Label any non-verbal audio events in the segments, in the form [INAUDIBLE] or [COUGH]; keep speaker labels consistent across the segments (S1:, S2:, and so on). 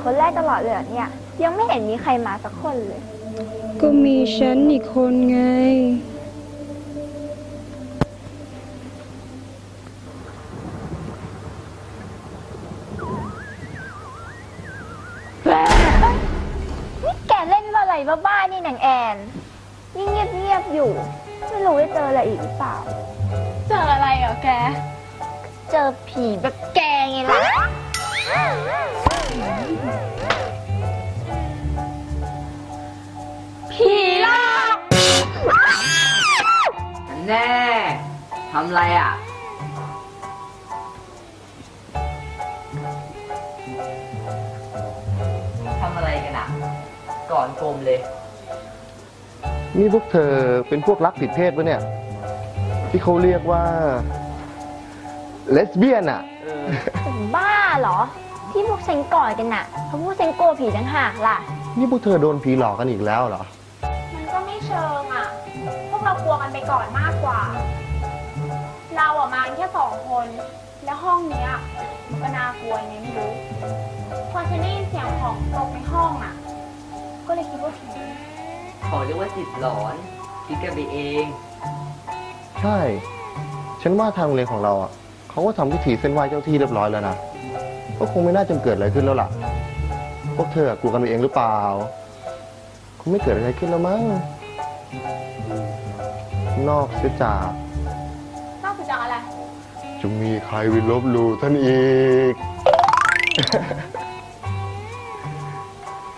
S1: อนคนแรกตลอดเลยเหรอเนี่ย ยังไม่เห็นมีใครมาสักคนเลย
S2: ก็มีฉันอีกคนไง
S1: นี่แกเล่นอะไรบ้าๆนี่นางแอน ยิ่งเงียบๆอยู่ ไม่รู้จะเจออะไรอีกหรือเปล่า
S3: เจออะไรเหรอแก
S1: เจอผีแบบแกไงล่ะ
S3: ผีหลอก
S4: แน่ทำไรอะ ทำอะไรกันอะ ก่อนกลมเลย
S5: นี่พวกเธอเป็นพวกรักผิดเพศปะเนี่ย ที่เขาเรียกว่า เลสเบี้ยนอะ
S1: ถึงบ้าเหรอ ที่พวกเซงก่อยกันน่ะเพราะพวกเซงกลัวผีต่างหากล่ะ
S5: นี่พวกเธอโดนผีหลอกกันอีกแล้วเหรอ
S3: มันก็ไม่เชิงอะ พวกเรากลัวกันไปก่อนมากกว่า เราอะมากันแค่สองคน แล้วห้องเนี้ยมันก็น่ากลัวยังไงไม่รู้ พอฉันได้ยินเสียงของตกในห้องอะ ก็เลยคิดว่าผี
S4: ขอเรียกว่าจิตหลอน คิดกันไปเอง
S5: ใช่ ฉันว่าทางโรงเรียนของเราอะเขาก็ทำพิธีเส้นไหว้เจ้าที่เรียบร้อยแล้วนะ ก็คงไม่น่าจะเกิดอะไรขึ้นแล้วล่ะ พวกเธออะกลัวกันไปเองหรือเปล่า คงไม่เกิดอะไรขึ้นแล้วมั้ง นอกเสียจาก
S3: นอกจากอะไร
S5: จะมีใครวิลบหลู่ท่านอีก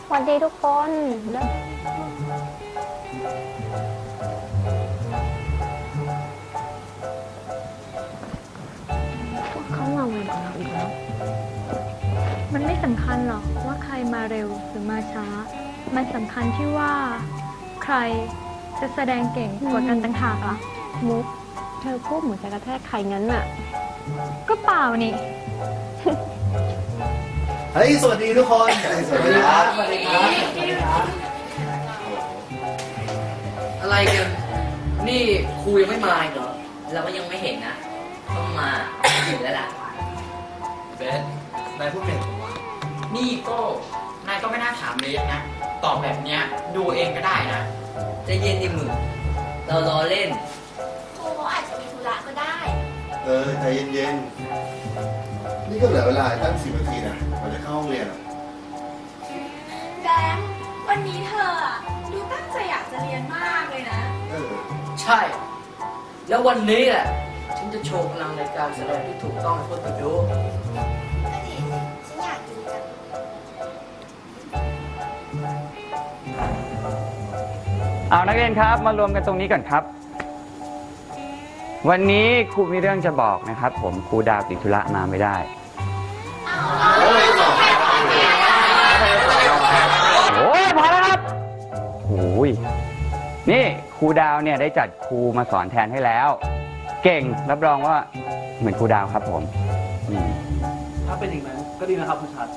S1: สวัสดีทุกคน
S6: สำคัญหรอกว่าใครมาเร็วหรือมาช้า มันสำคัญที่ว่า ใครจะแสดงเก่งกว่ากันต่างหากล่ะ
S2: มุกเธอพูดเหมือนจะกระแทกใครงั้นน่ะ
S6: ก็เปล่านี่
S7: เฮ้ย สวัสดีทุกคน สวัสดีครับ
S4: สวัสดีครับ สวัสดีครับ อะไรกัน นี่ครูยังไม่มาอีกเหรอ เราก็ยังไม่เห็นนะ ต้องมาอยู่แล้วล่ะ
S7: เบสนายพูดเป็นผมว่า
S8: นี่โก็นายก็ไม่น่าถามเลสนะ ตอบแบบเนี้ยดูเองก็ได้นะ
S4: ใจะเย็นดิมึงเราล้อเล่น
S3: ครูเขาอาจจะมีธุระก็ได้
S7: เออใจเย็นๆ นี่ก็เหลือเวลาตั้งสิบนาทีนะกว่าจะเข้าห้องเรียนอะ
S3: แบงค์วันนี้เธออะดูตั้งใจอยากจะเรียนมากเลยนะ
S7: เออ
S4: ใช่ แล้ววันนี้แหละ ฉันจะโชว์พลังในการแสดงที่ถูกต้องให้คนอื่นดู
S9: เอานักเรียนครับ มารวมกันตรงนี้ก่อนครับ วันนี้ครูมีเรื่องจะบอกนะครับ ผมครูดาวติดธุระมาไม่ได้โอ้ยพอแล้วครับโอ้ยนี่ครูดาวเนี่ยได้จัดครูมาสอนแทนให้แล้ว เก่งรับรองว่าเหมือนครูดาวครับผมอืม
S10: ถ้าเป็นอย่างนั้นก็ดีนะครับคุณชัด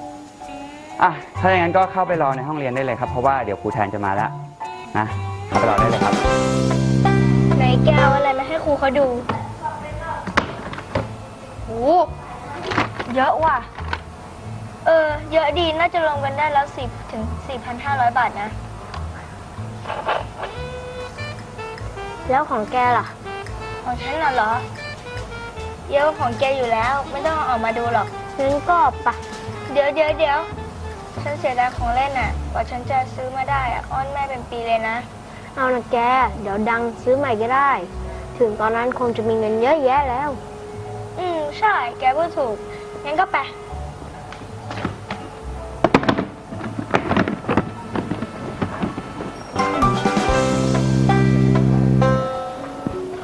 S9: อะถ้าอย่างนั้นก็เข้าไปรอในห้องเรียนได้เลยครับ เพราะว่าเดี๋ยวครูแทนจะมาแล้วนะ เข้าไปรอได้เลยครับ
S1: ไหนแกเอาอะไรมาให้ครูเขาดูโอ้เยอะว่ะ เออ เยอะดีน่าจะรวมกันได้แล้วสิบถึงสี่พันห้าร้อยบาทนะ แล้วของแกล่ะ ของฉันน่ะเหรอ เยอะกว่าของแกอยู่แล้ว ไม่ต้องเอาออกมาดูหรอก งั้นก็ปะเดี๋ยวเดี๋ยวเดี๋ยวฉันเสียดายของเล่นอะ กว่าฉันจะซื้อมาได้อะ อ้อนแม่เป็นปีเลยนะ
S2: เอานะแก เดี๋ยวดังซื้อใหม่ก็ได้ ถึงตอนนั้นคงจะมีเงินเยอะแยะแล้ว
S1: อืม ใช่ แกพูดถูก งั้นก็ไป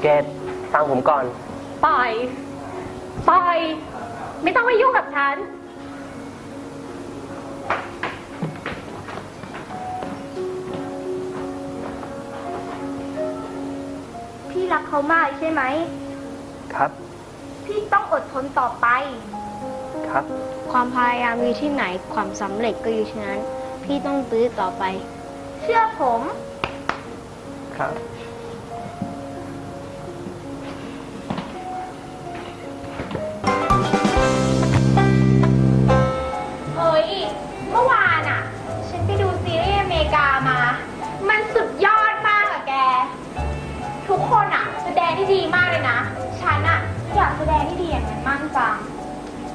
S4: เกดฟังผมก่อน
S3: ปล่อย ปล่อย ไม่ต้องมายุ่งกับฉัน
S1: รักเขามากใช่ไหม
S9: ครับ
S1: พี่ต้องอดทนต่อไป
S9: ครับ
S2: ความพยายามอยู่ที่ไหนความสำเร็จก็อยู่ที่นั้น พี่ต้องตื้อต่อไป
S1: เชื่อผม
S9: ครับ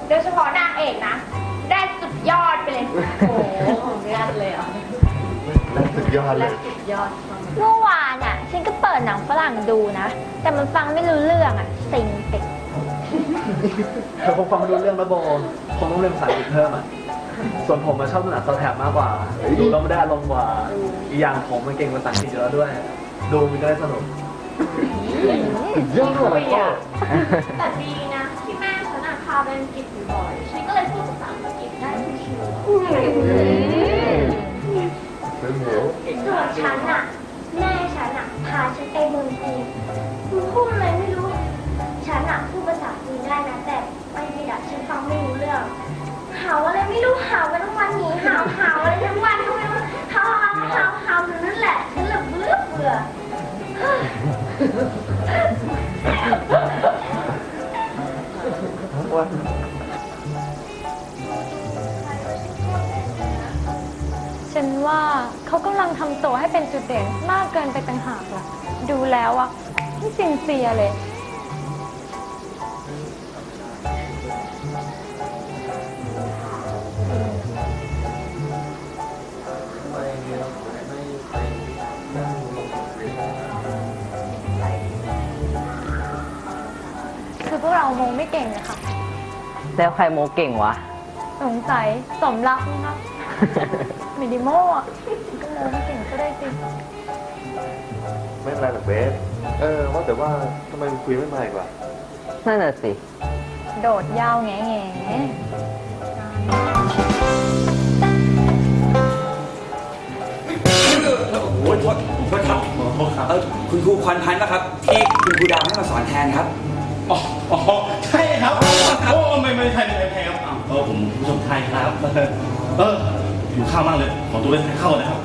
S9: โด
S5: ยเฉพาะนางเอกนะ ได้สุดยอดไปเลย โอ้โหงาน
S3: เลยเหรอ
S5: แะสุดยอดเลย
S11: เมื่
S3: อวานอะฉันก็เปิดหนังฝรั่งดูนะ แต่มันฟังไม่รู้เรื่องอะสิงติ
S10: เราคงฟังไม่รู้เรื่องระโบคงต้องเรียนภาษาอังกฤษเพิ่มอะ ส่วนผมมาชอบหนังสแตปมากกว่า ดูแล้วไม่ได้ลงกว่า อีกอย่างผมมันเก่งภาษาอังกฤษอยู่แล้วด้วย ดูมันก็ได้สนุกเย
S5: อะเลยอะ
S3: แต่ดี ฉันอะพาอังกฤษอยู่บ่อยฉันก็เลยพูดภาษาอังกฤษได้ชิวๆ
S5: เป็นหัว
S1: ส่วนฉันอะแม่ฉันอะพาฉันไปเมืองจีนคุณพูดอะไรไม่รู้ ฉันอะพูดภาษาจีนได้นะแต่อังกฤษอะฉันฟังไม่รู้เรื่องหาวอะไรไม่รู้หาวกันทั้งวันหนีหาวหาวอะไรทั้งวันก็ไม่รู้หาวหาวหาวหาวอยู่นั่นแหละฉันเลยเบื่อเบื่อ
S6: ฉันว่าเขากำลังทำตัวให้เป็นจุดเด่นมากเกินไปต่างหากล่ะ ดูแล้วอะไม่จริงเสียเลย คือพวกเราโมงไม่เก่งเลยค่ะ
S4: แล้วใครโมเก่งวะ
S6: สงสัยสมรักนะคะไม่ได้โม่อะก็โมไม่เก่งก็ได้จริง
S5: ไม่เป็นไรหรอกเบส เออว่าแต่ว่าทำไมคุยไม่มาอีกวะ
S4: นั่นน่ะสิ
S6: โดดยาวแง่แง่
S9: โอ้ยโทษโทษครับ เออคุณครูพรพันธ์นะครับ ที่คุณครูดาวให้มาสอนแทนครับ
S12: อ๋ออ๋อใช่ครับโอ้ ไม่ไม่ใช่ไม่ใช่ไม่ใช่ครับอ้าวเออผมผู้ชมไทยครับ เอออยู่ข้าวมากเลยขอตัวไปทานข้าวก่อนนะครับ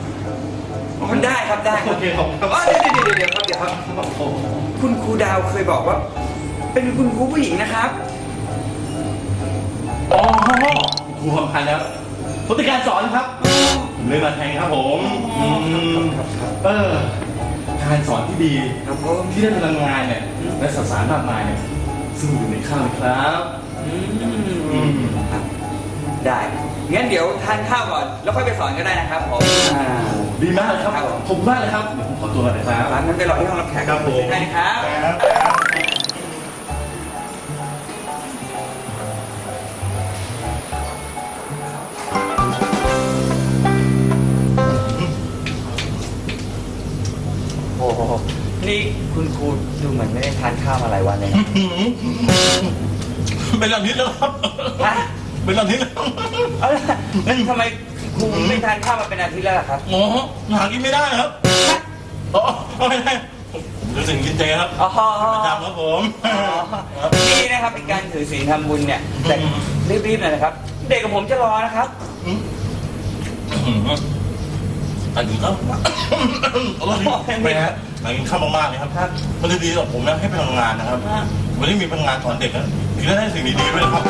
S9: มันได้ครับได้ค
S12: โอ
S9: รับ
S12: เคขอบคุณครับ
S9: อ๋อเดี๋ยวเดี๋ยวเดี๋ยวเดี๋ยวครับเดี๋ยวครับ
S12: โอ้
S9: คุณครูดาวเคยบอกว่า เป็นคุณครูผู้หญิงนะครับ
S12: อ๋อครูความพันแล้วพฤติการสอนครับผมเลยมาแทนครับผมอืมเออการสอนที่ดี
S9: ครับผม
S12: ที่ได้พลังงานเนี่ยและสสารมากมายเนี่ยซึ่งอยู่ในข้าวเลยครับ
S9: อืม ครับได้งั้นเดี๋ยวทานข้าวก่อน แล้วค่อยไปสอนก็ได้นะครับผม
S12: อ่าดีมากเลยครับ
S9: ครับผม
S12: ขอบคุณมากเลยครับเดี๋ยวผมขอตัวก่อนนะครับ
S9: ร้านนั้นไปรอที่ห้องรับแขก
S12: ครับผม
S9: ได้ครับ
S12: ครับ
S5: โอ้โห
S9: นี่คุณครูดูเหมือนไม่ได้ทานข้าวมาหลายวันเลยนะ
S12: เป็นแบบนี้แล้วครับ
S9: ฮะ
S12: เป็นแบบนี้แล้ว
S9: เอาล่ะแล้วทำไมครูไม่ทานข้าวมาเป็นอาทิตย์แล้วล่ะครับ
S12: หมอหากินไม่ได้ครับอ๋อไม่ได้ผมรู้สึกกินเจครับ
S9: อ๋อ
S12: ประจำครับผม
S9: นี่นะครับเป็นการถือศีลทำบุญเนี่ยแต่รีบๆหน่อยนะครับ เด็กกับผมจะรอนะครับ
S12: อันนี้ครับอร่อยไปฮะหลังกินข้าวมากๆเลยครับ มันจะดีต่อผมนะให้พลังงานนะครับ วันนี้มีพลังงานสอนเด็กนะ กินแล้วได้สิ่งดีๆด้วยนะครับ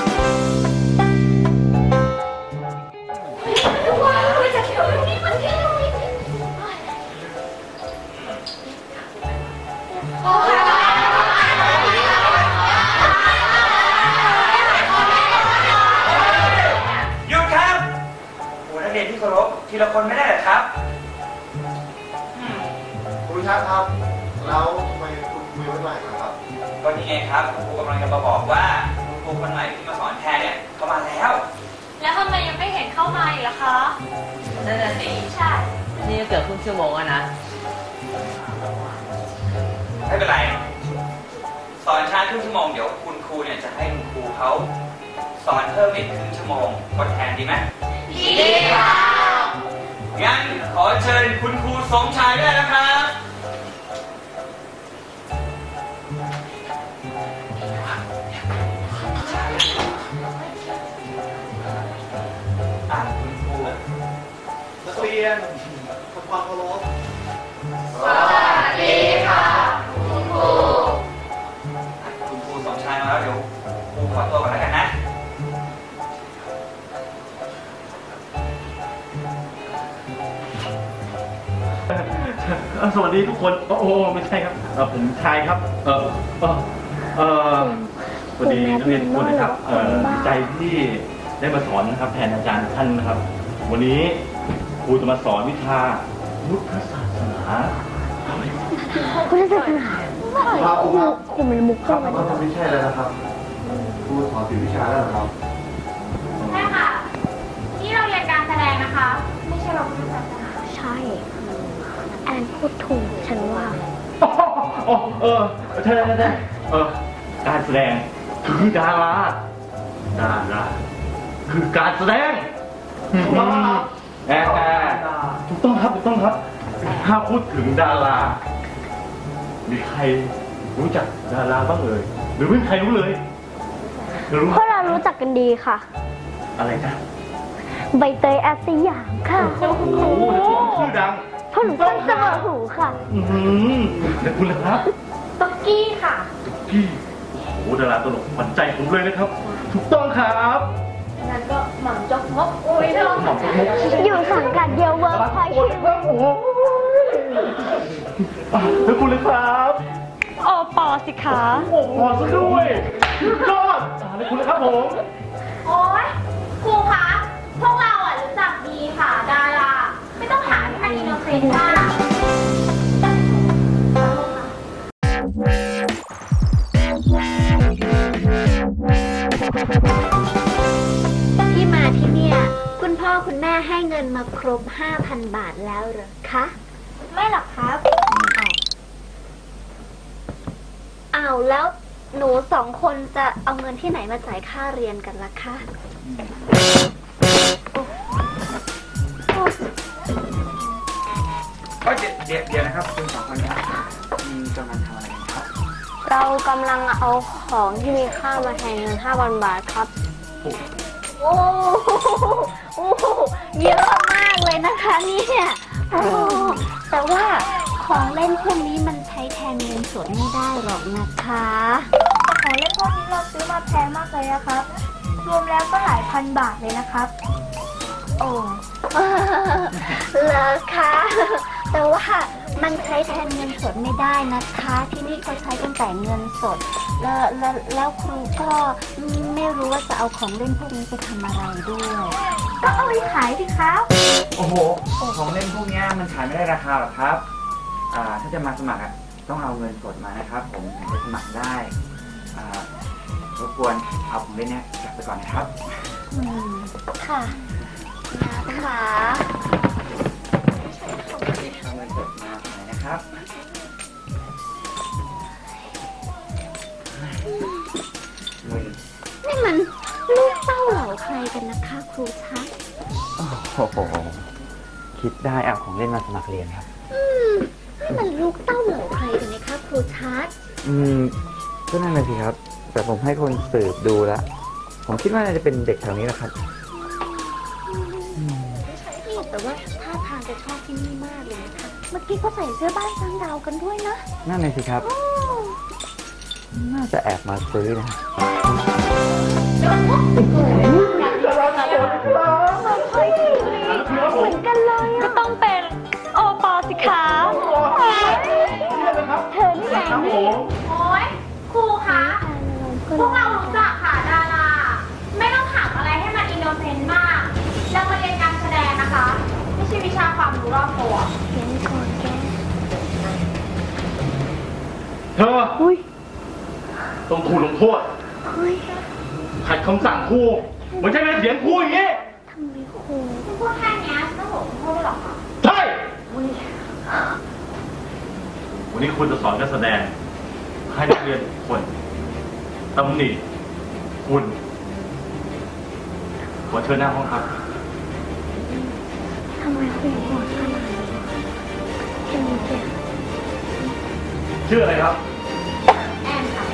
S1: ว้าวมันจะเที่ยวตรงนี้มันเที่ยวตรงนี้
S9: หยุดครับโอ้นักเรียนที่เคารพทีละคนไม่ได้เหรอครับ
S5: คุณพิชาติครับ แล้วทำไมคุณคุยไม่มาอีกล่ะครับ
S9: ก็นี่ไงครับครูกำลังจะมาบอกว่าคุณครูคนใหม่ที่มาสอนแทนเนี่ยเขามาแล้ว
S6: แล้วทำไมยังไม่เห็นเข้ามาอีกล่ะคะ
S4: นั่นน่ะสิ
S1: ใช่
S4: นี่ก็เกือบครึ่งชั่วโมงแล้วนะ
S9: ไม่เป็นไร สอนช้าครึ่งชั่วโมงเดี๋ยวคุณครูเนี่ยจะให้คุณครูเขาสอนเพิ่มอีกครึ่งชั่วโมงทดแทนดีไหม
S1: ดีค่ะ
S9: งั้นขอเชิญคุณครูสมชายได้นะครับ
S5: ความเคารพ
S9: คุณครูสมชายมาแล้วเดี๋ยวครูขอตัวก่อนแล้วกันนะ
S12: เอ่อสวัสดีทุกคน โอ้โหไม่ใช่ครับเออผมชายครับ เออเออเออสวัสดีนักเรียนทุกคนนะครับเออดีใจที่ได้มาสอนนะครับ แทนอาจารย์ท่านนะครับ วันนี้ครูจะมาสอนวิชา พุทธศาสนา
S2: คุณศาสนา
S5: ครับผมครับ
S2: คุณมันมุก
S5: ครั
S2: เข้า
S5: บ
S2: มา
S5: มันไม่ใช่แล้วนะครับครูสอนสิบวิชาแล้วเหรอครับ
S3: ใช่ค่ะนี่เราเรียนการแสดงนะคะ ไม่ใช่เราพุทธศาสนา
S2: ใช่แอนพูดถูกฉันว่า
S12: โอ้เออใช่ใช่ใช่เออการแสดงคือดาราดาราคือการแสดงแอบแอบถูกต้องครับถูกต้องครับ ถ้าพูดถึงดารา มีใครรู้จักดาราบ้างเอ่ยหรือไม่มีใครรู้เลยรู้
S2: เพราะเรารู้จักกันดีค่ะ
S12: อะไรนะ
S2: ใบเตยอาสยามค่ะ
S12: โอ้โหนักร้องชื่อดัง
S2: เพราะหนูตั้งเสมอหูค่ะ
S12: อือหือแล้วคุณล่ะครับ
S3: ตุ๊กกี้ค่ะ
S12: พี่โอ้โหดาราตลกขวัญใจผมเลยนะครับ ถูกต้องครับ
S3: งั้นก็ หม่ำจกมกอุ้ยน้อง
S12: หม่อมจกมก
S2: อยู่สังกัดเดียวเวิร์กพอยชิว
S12: โอ้โหอะแล้วคุณเลยครับ
S6: โอปอสิคะ
S12: โอ้โหพอซะด้วยสุดยอดอะแล้วคุณเลยครับผม
S3: โอ๊ยครูคะ พวกเราอะรู้จักดีค่ะ ดารา ไม่ต้องถามอันอินโนเซนต์มาก
S2: คุณพ่อคุณแม่ให้เงินมาครบ5,000บาทแล้วเหรอคะ
S1: ไม่หรอกครับ
S2: อ้าวแล้วหนูสองคนจะเอาเงินที่ไหนมาจ่ายค่าเรียนกันล่ะคะ
S9: เอ้ยเดี๋ยวเดี๋ยวเดี๋ยวนะครับคุณสองคนครับอืมกำลังทำอะไรกันครับ
S2: เรากำลังเอาของที่มีค่ามาแทนเงิน5,000บาทครับ โอ้โห โอ้โหเยอะมากเลยนะคะเนี่ยโอ้โหแต่ว่าของเล่นพวกนี้มันใช้แทนเงินสดไม่ได้หรอกนะคะ
S1: ของเล่นพวกนี้เราซื้อมาแพงมากเลยนะครับ รวมแล้วก็หลายพันบาทเลยนะครับ
S2: โอ้เหรอคะ แต่ว่า มันใช้แทนเงินสดไม่ได้นะคะ ที่นี่เขาใช้ตั้งแต่เงินสด แล้วแล้วแล้วครูก็ไม่รู้ว่าจะเอาของเล่นพวกนี้ไปทำอะไรด้วย
S1: ก็เอาไปขายสิครับ
S9: โอ้โห ของเล่นพวกเนี้ยมันขายไม่ได้ราคาหรอกครับ อ่า ถ้าจะมาสมัครอะต้องเอาเงินสดมานะครับผมถึงจะสมัครได้ อ่ารบกวนเอาของเล่นเนี้ยกลับไปก่อนนะครับ
S2: อืมค่ะนะคะ
S9: เอาเงินสดมาหน่อยนะ ครับมือ
S2: นี่มันลูกเต้าเหล่าใครกันนะคะครูชัก
S9: โอ้โหคิดได้เอาของเล่นมาสมัครเรียนครับ
S2: อืมนี่มันลูกเต้าเหล่าใครกันนะคะครูชัก
S9: อืมก็นั่นเลยสิครับ แต่ผมให้คนสืบดูแล้วผมคิดว่าน่าจะเป็นเด็กแถวนี้แหละครับ
S2: นี่แต่ว่าท่าทางจะชอบที่นี่มากเลยนะคะ เมื่อกี้เขาใส่เสื้อบ้านสร้างดาวกันด้วยนะ
S9: นั่นเลยสิครับ น่าจะแอบมาซื้อนะ
S2: เหมือนกันเลย
S6: ก็ต้องเป็นโอปอสิคะ
S2: เธอนี่แหละ
S12: ครับผม
S3: โอ๊ยครูคะ พวกเรารู้จักค่ะดารา ไม่ต้องถามอะไรให้มันอินโนเซนต์มาก เรามาเรียนการแสดงนะคะ ไม่ใช่วิชาความรู้รอบตัว
S12: เธอต้องถูกลงโทษขัดคำสั่งครูไม่ใช่เป็นเสียงครูอย่างนี้
S3: พวกแค่เนี้ยต้องหลงโทษด้วยเหรอคะ
S12: ใช่วันนี้คุณจะสอนการแสดง ให้นักเรียนทุกคนตำหนิคุณขอเชิญหน้าห้องครับ
S2: ทำไมครูโหดขนาดนี้จริงจริง
S12: ชื่ออะไรครับ
S3: แอนค่ะ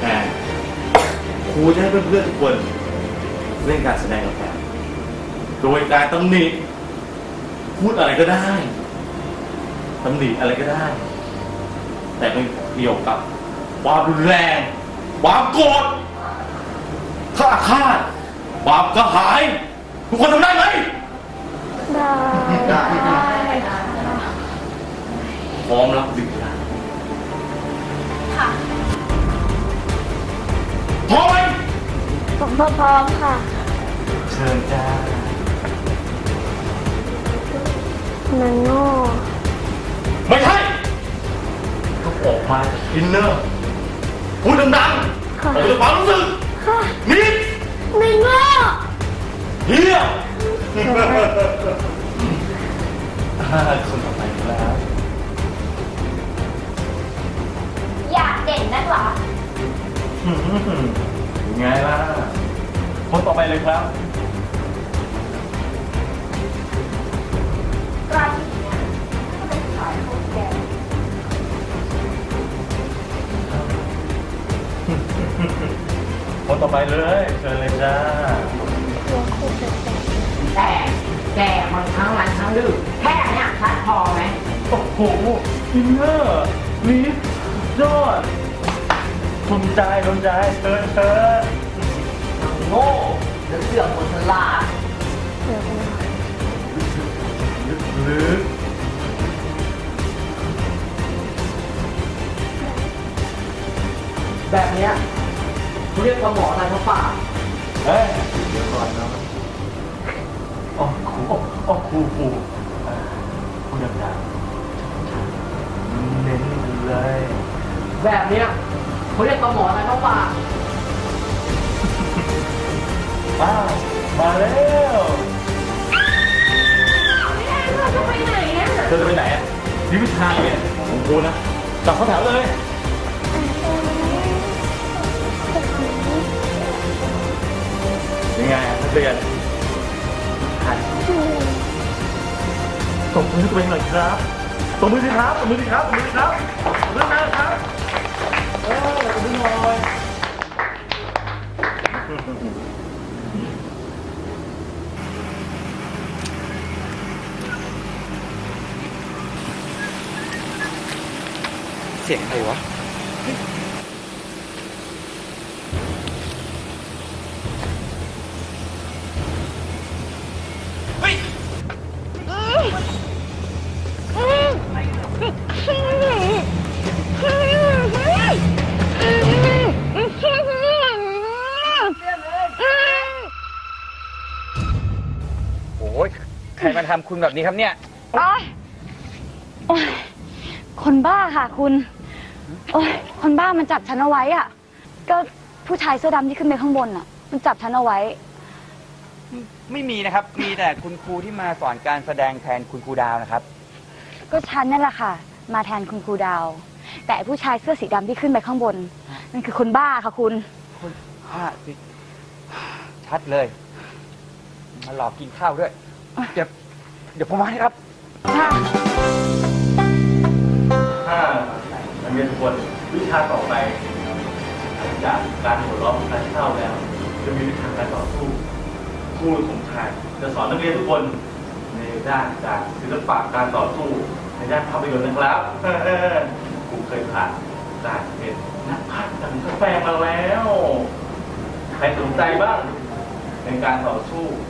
S12: แอนครูจะให้เพื่อนๆทุกคนเล่นการแสดงกับแอนโดยการตำหนิพูดอะไรก็ได้ตำหนิอะไรก็ได้ แต่ไม่เกี่ยวกับความรุนแรงความโกรธข้าอาฆาตความกระหาย ทุกคนทำได้ไหม
S2: ได้
S12: พร้อมรับดื่มยา
S3: ค่ะ
S12: พร้อมไหม
S2: ผมพร้อมค่ะ
S12: เชิญจ้า
S2: นางโง่
S12: ไม่ใช่ต้อออกมาจากอินเนอร์พูดดังๆออกจากความรู้สึก
S2: ค่ะ
S12: นี่
S2: นางโง่
S12: เฮีย อ่าคนต่อไปครับ
S3: อยากเด่นนักเหรอ
S12: อืมยังไงล่ะ คนต่อไปเลยครับ
S3: ราศีเนี่ยก็เป็นสายของแก
S12: คนต่อไปเลย เชิญเลยจ้า
S8: แต่ แกมันทั้งมันทั้งดื้อแค่เนี้ยชัดพอไหม
S12: โอ้โหอินเนอร์นี่ยอดสนใจสนใจเชิญเชิญ
S8: โง่จะเสื่อมคนฉลาด
S12: ลึก
S10: แบบเนี้ยเขาเรียกว่าหมออะไรเขาป่า
S12: ๆเฮ้ยเดี๋ยวก่อนนะ อ๋อครูครูครูคุณดังๆเน้นเลย
S10: แบบเนี้ยเขาเรียกว่าหมออะไรเขาป่า
S12: อ้ามาแล้ว
S3: จะไปไหนอะ
S12: เธอจะไปไหนอะนี่วิชาเนี่ยของครูนะจับเข้าแถวเลยยังไงนักเรียน หันส่งมือตัวเองหน่อยครับส่งมือสิครับส่งมือสิครับส่งมือสิครับเรื่องนั้นครับเออส่งมือหน่อย
S9: เสียงอะไรวะ ทำคุณแบบนี้ครับเนี่ย
S2: โอ๊ยโอ๊ยคนบ้าค่ะคุณ โอ๊ยคนบ้ามันจับฉันเอาไว้อะก็ผู้ชายเสื้อดำที่ขึ้นไปข้างบนอะมันจับฉันเอาไว้
S9: ไม่มีนะครับ มีแต่คุณครูที่มาสอนการแสดงแทนคุณครูดาวนะครับ
S2: ก็ฉันนั่นแหละค่ะ มาแทนคุณครูดาว แต่ไอ้ผู้ชายเสื้อสีดำที่ขึ้นไปข้างบน นั่นคือคนบ้าค่ะคุณ
S9: ห้าสิชัดเลย มาหลอกกินข้าวด้วยเดี๋ยว เดี๋ยวผมมาให้ครับ
S2: ค่ะ
S12: ถ้านักเรียนทุกคนวิชาต่อไปหลังจากการหัวเราะการเข้าแล้ว จะมีวิชาการต่อสู้ครูสมชายจะสอนนักเรียนทุกคนในด้านจากศิลปะการต่อสู้ในด้านภาพยนตร์นะครับครูเคยผ่านการเป็นนักพากย์หนังกาแฟมาแล้ว ใครสนใจบ้างในการต่อสู้อ่า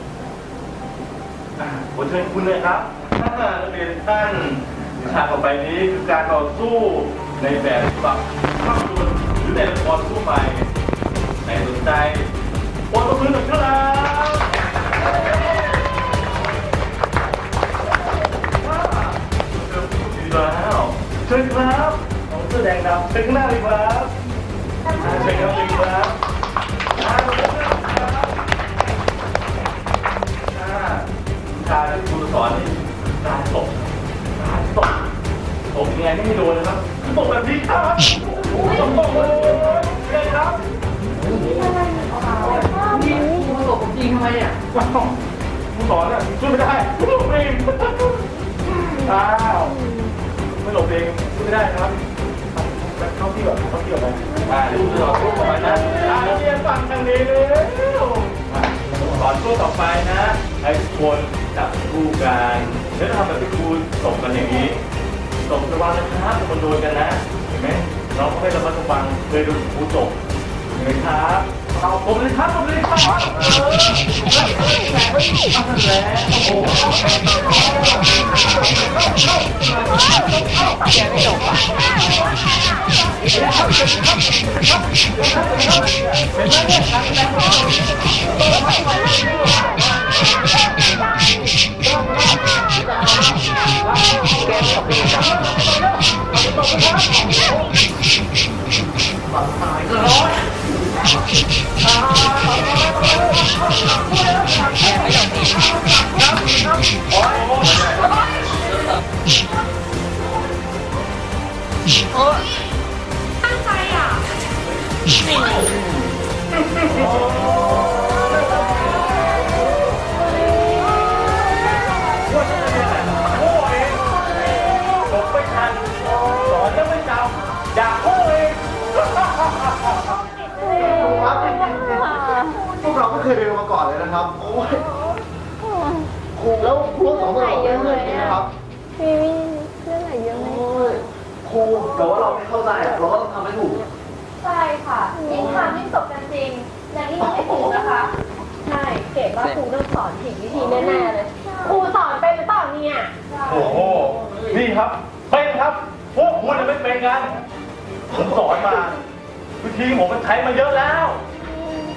S12: ขอเชิญคุณเลยครับอ่านักเรียนท่านวิชาต่อไปนี้คือการต่อสู้ในแบบฉบับภาพยนตร์หรือในละครทั่วไปใครสนใจโอนมือหน่อยครับเจอผู้ดีแล้วเชิญครับน้องเสื้อแดงดำเชิญข้างหน้าเลยครับเชิญครับเชิญครับ วิชาที่ครูสอนนี่การตบตกตกยังไงก็ไม่โดนนะครับตกแบบนี้ครับตกตกเลยเลยครับนี่คุณตกจริงทำไมอะคุณสอนอะช่วยไม่ได้คุณหลบเองอ้าวไม่หลบเองช่วยไม่ได้ครับเข้าที่แบบเข้าที่แบบอ่าเดี๋ยวคุณสอนรูปต่อไปนะเรียนฟังทางนี้เลยสอนรูปต่อไปนะให้ทุกคน จับคู่กันแล้วทำแบบที่ครูส่งกันอย่างนี้ส่งระวังนะครับจะมาโดนกันนะเห็นไหมเราก็ไม่ระมัดระวังเคยโดนครูตกเห็นไหมครับเอาผมเลยครับผมเลยครับเออแล้วโอ้โหแกไม่จบอะเห็นไหมเนี่ [LAUGHS] 哦，安仔呀，哎呦，哦。 ย
S5: เคยเรียนมาก่อนเลยนะครับโอ้ยครูแล้วครูสอนพวกเราเรื่องจริงนะครับ
S1: มีเรื่องอะไรเยอะไหม
S5: โอ้ย
S10: ครูแต่ว่าเราไม่เข้าใจอะเราก็ต้องทำให้ถูก
S3: ใช่ค่ะยิ่งทำยิ่งตกกันจริงอย่างนี้มันไม่ถูกนะคะ
S2: ใช่ เก๋ว่าครูต้องสอนผิดวิธีแน่ๆเลย
S3: ครูสอนเป็นหรือเปล่าเนี่ย
S12: โอ้โห นี่ครับ เป็นครับพวกคุณน่ะไม่เป็นกันผมสอนมาวิธีผมมันใช้มาเยอะแล้ว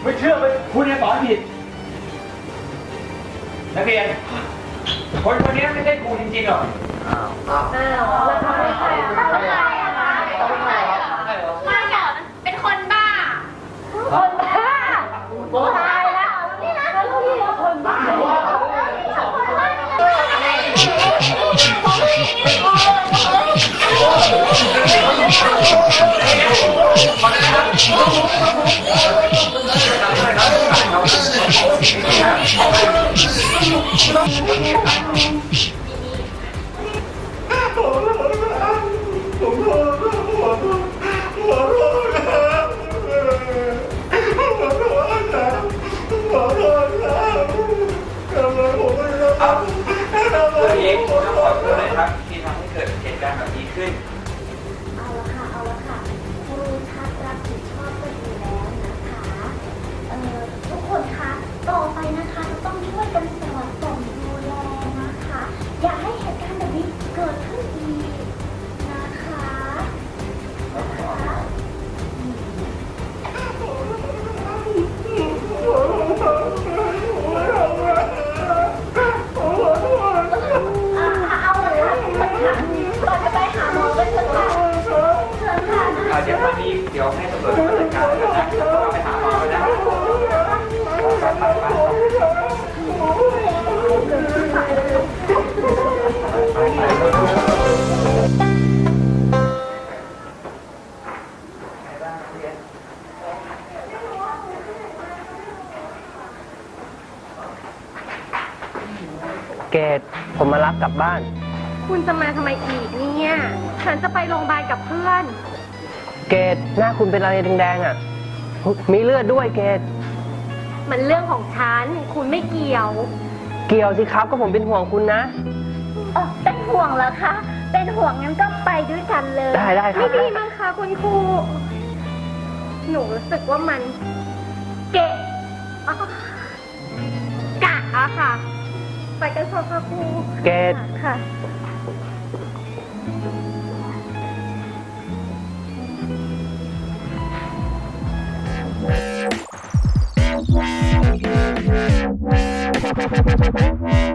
S12: ไม่เชื่อไป
S9: คุณเนี่ยสอนผิดนักเรียน คนคนนี้ไม่ใช่ครูจริงๆหรอก
S10: อ้าว
S5: อ้าว
S2: อ้าวแล้วทำไมใครอะ
S5: ใครอะใครครับ
S3: ไม่หรอกเป็นคนบ้า
S2: คนบ้าตายแล้วนี่นะนี่นะคนบ้า
S13: shh, shh, shh. แดงๆอะ มีเลือดด้วยเกด
S1: มันเรื่องของฉัน คุณไม่เกี่ยว
S13: เกี่ยวสิครับก็ผมเป็นห่วงคุณนะ
S2: เออเป็นห่วงเหรอคะ เป็นห่วงงั้นก็ไปด้วยกันเลย
S13: ได้ได้ครั
S1: ไม่
S13: บ
S1: ดีมั้งคะคุณครู หนูรู้สึกว่ามัน เกะอะกะอะค่ะ ไปกันเถอะค่ะครู
S13: เกด
S1: ค่ะ
S2: Thank you.